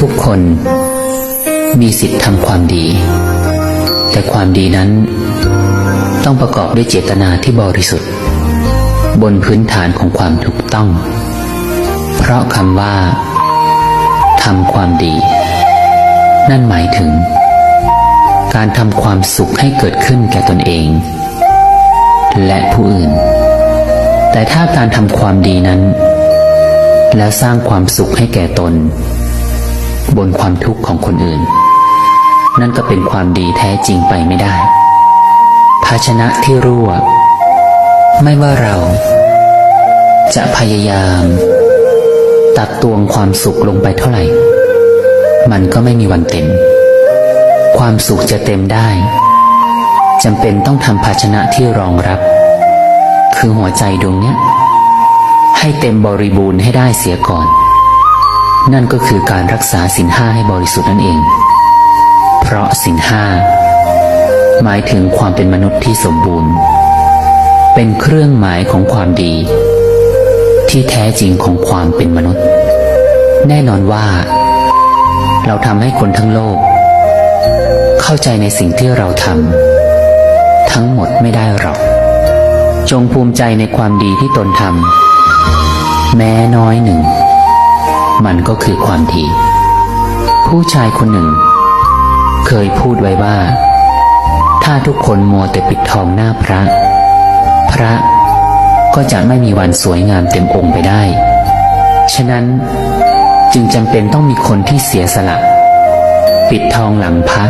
ทุกคนมีสิทธิ์ทำความดี แต่ความดีนั้นต้องประกอบด้วยเจตนาที่บริสุทธิ์ บนพื้นฐานของความถูกต้อง เพราะคำว่าทำความดี นั่นหมายถึง การทำความสุขให้เกิดขึ้นแก่ตนเอง และผู้อื่น แต่ถ้าการทำความดีนั้น แล้วสร้างความสุขให้แก่ตน บนความทุกข์ของคนอื่น นั่นก็เป็นความดีแท้จริงไปไม่ได้ ภาชนะที่รั่ว ไม่ว่าเรา จะพยายาม ตักตวงความสุขลงไปเท่าไหร่ มันก็ไม่มีวันเต็ม ความสุขจะเต็มได้จำเป็นต้องทำภาชนะที่รองรับ คือหัวใจดวงเนี้ย ให้เต็มบริบูรณ์ให้ได้เสียก่อน นั่นก็คือการรักษาสินห้าให้บริสุทธิ์นั่นเอง เพราะสินห้าหมายถึงความเป็นมนุษย์ที่สมบูรณ์ เป็นเครื่องหมายของความดี ที่แท้จริงของความเป็นมนุษย์ แน่นอนว่า เราทำให้คนทั้งโลก เข้าใจในสิ่งที่เราทำทั้งหมดไม่ได้หรอก จงภูมิใจในความดีที่ตนทำแม้น้อยหนึ่ง มันก็คือความดี ผู้ชายคนหนึ่ง เคยพูดไว้ว่า ถ้าทุกคนมัวแต่ปิดทองหน้าพระ พระก็จะไม่มีวันสวยงามเต็มองค์ไปได้ ฉะนั้นจึงจำเป็นต้องมีคนที่เสียสละ ปิดทองหลังพระ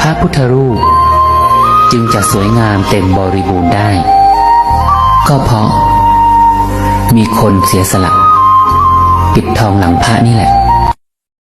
พระพุทธรูป จึงจะสวยงามเต็มบริบูรณ์ได้ ก็เพราะ มีคนเสียสละ ปิดทองหลังพระนี่แหละ